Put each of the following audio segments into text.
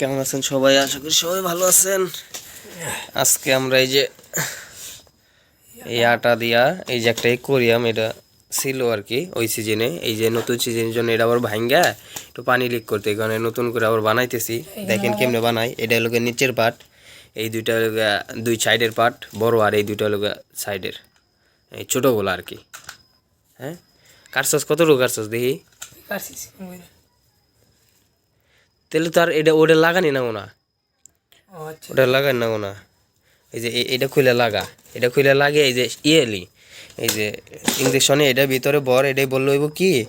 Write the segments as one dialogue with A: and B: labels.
A: কেমন আছেন সবাই? আশা করি সবাই ভালো আছেন। আজকে আমরা এই যে এই আটা দিয়া, এই যে একটা কোরিয়াম এটা ছিল আর কি ওই সিজনে এই যে নতুন সিজনের জন্য এটা আবার ভাঙ্গা, একটু পানি লিক করতে কারণে নতুন করে আবার বানাইতেছি। দেখেন কেমনে বানাই এটা হলো নিচের পাট, এই দুইটা হলো দুই সাইডের পাট, বড় আর এই দুইটা হলো সাইডের এই ছোটোগুলো আর কি হ্যাঁ? কাটছস কতটুকু কাটছস দেখি?
B: কাটছিস
A: তাহলে তো আর এটা ওটা লাগানি না। ওনা
B: ও আচ্ছা।
A: ওটা লাগান না। ওনা এই যে এটা খুলে লাগা। এটা খুলে লাগে এই যে ইয়েলি। এই যে ইঞ্জেকশনে এটা ভিতরে বর এটাই বলল হইব কি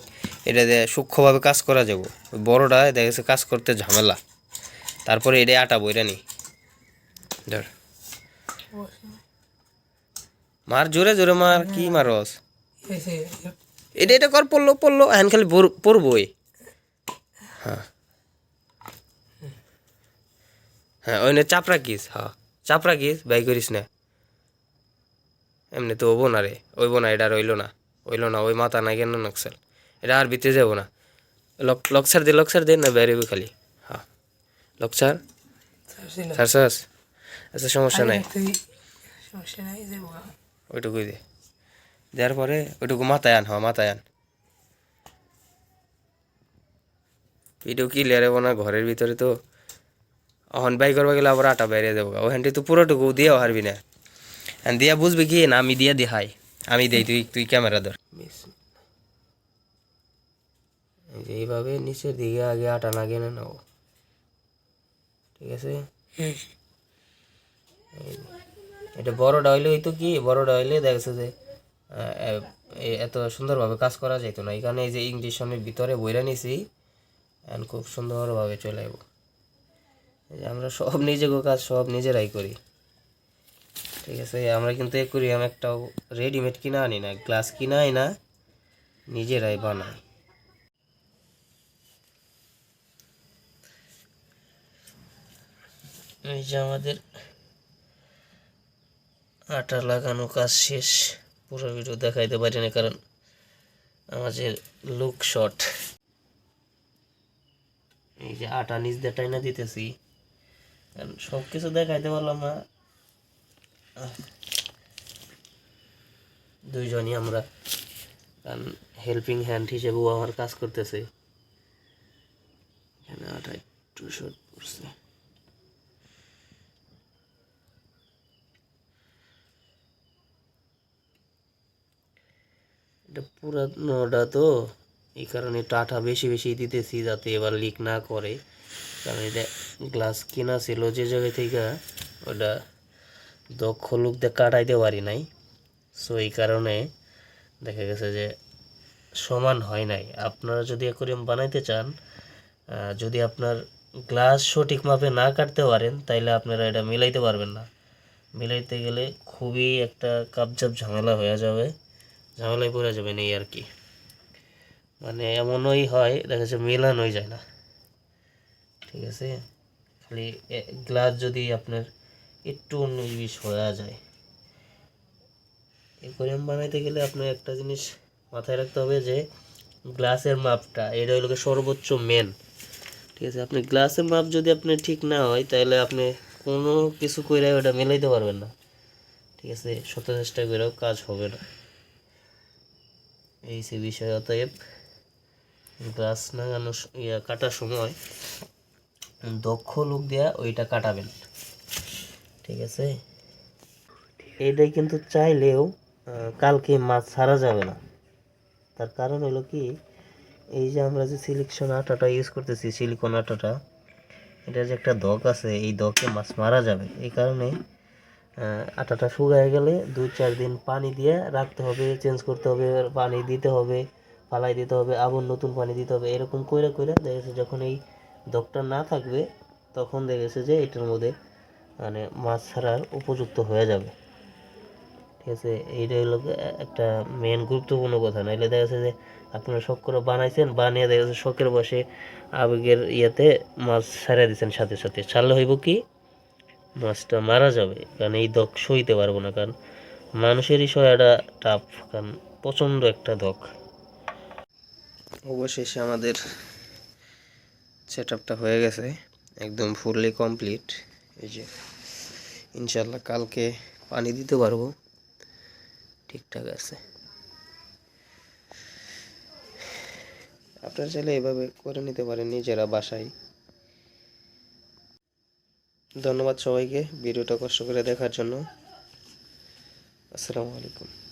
A: এটা সূক্ষ্মভাবে কাজ করা যাব। বড়টা দেখা গেছে কাজ করতে ঝামেলা। তারপরে এটাই আটাবো এটা নি। ধর। মার জোরে জোরে মার কি মারস? এটা এটা কর পড়ল পড়ল। এখন খালি পড়- পড়বই। হ্যাঁ ওই না চাপ রাখিস হ্যাঁ চাপ রাখিস বাই করিস না। এমনি তো হব না রে ওইব না এটা রইল না। ওইলো না ওই মাথা নাই কেন নকশাল? এটা আর বিতে যাব না। লক লক্সার দে লক্সার দে না বেরোবি খালি। হ্যাঁ লক্সার সার সাস আচ্ছা সমস্যা নাই।
B: সমস্যা নাই
A: ওইটুকুই দে। দেওয়ার পরে ওইটুকু মাথায় আন হ্যাঁ মাথায় আন। ভিডিও ক্লিয়ার হব না ঘরের ভিতরে তো অহন বাই করবা গেলে আবার আটা বাইরে দেবো ওখানটি তো পুরোটুকু দিয়েও হারবি না। দিয়া বুঝবি কি না আমি দিয়া দেখাই। আমি দেই তুই তুই ক্যামেরা ধর। এইভাবে নিচের দিকে আগে আটা না গেনে নাও। ঠিক আছে? এটা বড়টা হইলে হইতো কি বড়টা হইলে দেখছে যে এত সুন্দরভাবে কাজ করা যাইতো না। এখানে এই যে ইংলিশনের ভিতরে বইরা নিছি খুব সুন্দরভাবে চলে যাব আমরা সব নিজেকে কাজ সব নিজেরাই করি। ঠিক আছে, আমরা কিন্তু এ করি আমি একটা রেডিমেড কিনা আনি না গ্লাস কিনা আনি না, নিজেরাই বানাই। এই যে আমাদের আটা লাগানো কাজ শেষ, পুরো ভিডিও দেখাইতে পারি না কারণ আমাদের লুক শট এই যে আটা নিচ দিয়ে টাইনা দিতেছি। সব কিছু দেখাইতে পারলাম না। দুইজনই আমরা, কারণ হেল্পিং হ্যান্ড হিসেবেও আমার কাজ করতেছে। পুরানোটা তো, এই কারণে টাটা বেশি বেশি দিতেছি যাতে এবার লিক না করে। কারণ এটা গ্লাস কিনা ছিল যে জায়গায় থেকে ওটা দক্ষ লোক দিয়ে কাটাইতে পারি নাই। সো এই কারণে দেখা গেছে যে সমান হয় নাই। আপনারা যদি অ্যাকোরিয়াম বানাইতে চান যদি আপনার গ্লাস সঠিক মাপে না কাটতে পারেন, তাইলে আপনারা এটা মিলাইতে পারবেন না। মিলাইতে গেলে খুবই একটা কাপজাপ ঝামেলা হয়ে যাবে, ঝামেলায় পড়ে যাবেন এই আর কি। মানে এমনই হয়, দেখা যাচ্ছে মেলানোই যায় না। ঠিক আছে? খালি গ্লাস যদি আপনার একটু উনিশ বিশ হয়ে যায়। একুরিয়াম বানাইতে গেলে আপনার একটা জিনিস মাথায় রাখতে হবে যে গ্লাসের মাপটা, এটা হলো সর্বোচ্চ মেন ঠিক আছে? আপনি গ্লাসের মাপ যদি আপনি ঠিক না হয় তাহলে আপনি কোনো কিছু করে ওটা মেলাইতে পারবেন না। ঠিক আছে? শত চেষ্টা করেও কাজ হবে না। এই সে বিষয় অতএব গ্লাস লাগানো স- ইয়া কাটার সময় দক্ষ লোক দেয়া ওইটা কাটাবেন। ঠিক আছে? এটাই কিন্তু চাইলেও কালকে মাছ ছাড়া যাবে না। তার কারণ হলো কি, এই যে আমরা যে সিলিকশন আটাটা ইউজ করতেছি, সিলিকন আটাটা এটা যে একটা দক আছে, এই দকে মাছ মারা যাবে। এই কারণে আটাটা শুকায় গেলে দুই চার দিন পানি দিয়ে রাখতে হবে চেঞ্জ করতে হবে, পানি দিতে হবে পালাই দিতে হবে, আবার নতুন পানি দিতে হবে, এরকম কইরা কইরা দেখেছে যখন এই দকটা না থাকবে, তখন দেখেছে যে এটার মধ্যে মানে মাছ ছাড়ার উপযুক্ত হয়ে যাবে। ঠিক আছে এইটা হলো একটা মেন গুরুত্বপূর্ণ কথা। নাইলে দেখা যাচ্ছে যে আপনারা শখ করে বানাইছেন, বানিয়ে দেখা যাচ্ছে শখের বসে আবেগের ইয়েতে মাছ ছাড়া দিচ্ছেন সাথে সাথে। ছাড়লে হইব কি? মাছটা মারা যাবে, কারণ এই দক সইতে পারব না, কারণ মানুষেরই সয়াটা টাফ কারণ প্রচণ্ড একটা দক। অবশেষে আমাদের সেট আপটা হয়ে গেছে, একদম ফুললি কমপ্লিট। এই যে ইনশাল্লাহ কালকে পানি দিতে পারব। ঠিকঠাক আছে। আপনারা চাইলে এভাবে করে নিতে পারেন নিজেরা বাসায়। ধন্যবাদ সবাইকে, ভিডিওটা কষ্ট করে দেখার জন্য। আসসালামু আলাইকুম।